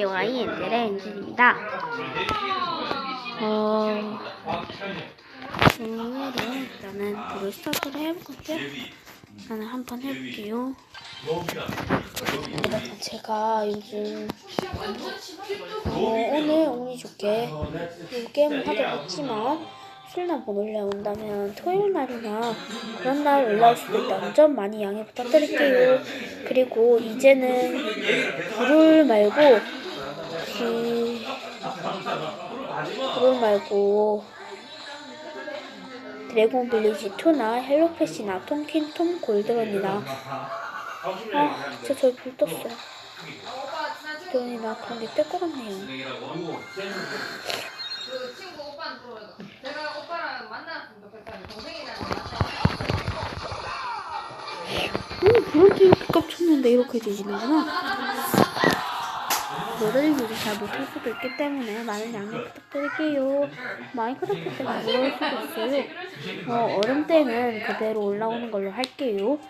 YN들의 엔진입니다. 어, 오늘은 일단은 불을 스타트를 해볼 건데, 일단은 한번 해볼게요. 제가 요즘 어, 오늘 운이 좋게 이 게임을 하게 됐지만 술이나 못 올라온다면 토요일 날이나 그런 날 올라올 수도 있다. 점 많이 양해 부탁드릴게요. 그리고 이제는 불을 말고 그 불을 말고 드래곤 빌리지 2나 헬로패시나 톰킨 톰 골드런이나 아 진짜 저기 불 떴어요. 드론이나 그런 게 뜰 것 같네요. 오, 그렇게 이렇게 깝쳤는데 이렇게 뒤지는구나. 노래를 요즘 잘 못할 수도 있기 때문에 많은 양해 부탁드릴게요. 마이크로프트 때문에 어려울 수도 있어요. 어, 얼음 때는 그대로 올라오는 걸로 할게요.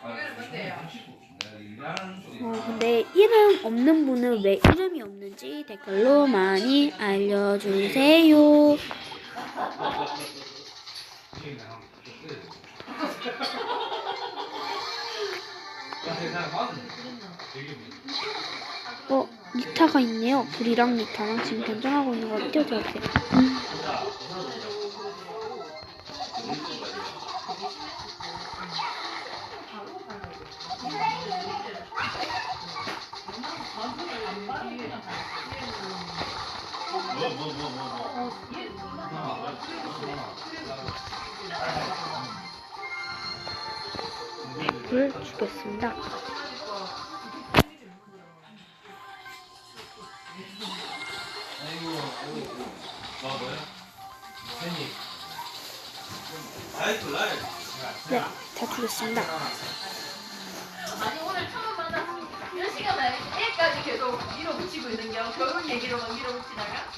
어, 근데 이름 없는 분은 왜 이름이 없는지 댓글로 많이 알려주세요. 어, 니타가 있네요. 불이랑 니타랑 지금 변장하고 있는 거 띄워줘보세요. 불 주겠습니다. 네, 다 주겠습니다. 아니 오늘 처음 만났어 몇 시간 만에 애까지 계속 밀어붙이고 있는 게 결혼 얘기로만 밀어붙이다가?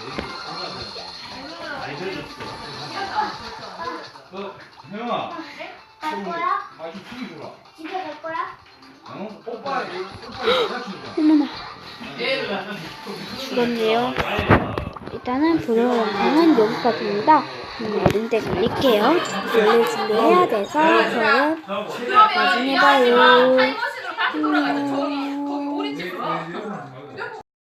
그 혜영아. 갈 거야? 아좀 튀기 줘라. 집에 갈 거야? 어? 오빠 오빠 이거 같이 주자 어머나, 죽었네요. 일단은 불을 완성은 여기까지입니다. 음, 어른 때 걸릴게요. 원래 준비해야 돼서 저는 나중에 봐요. 타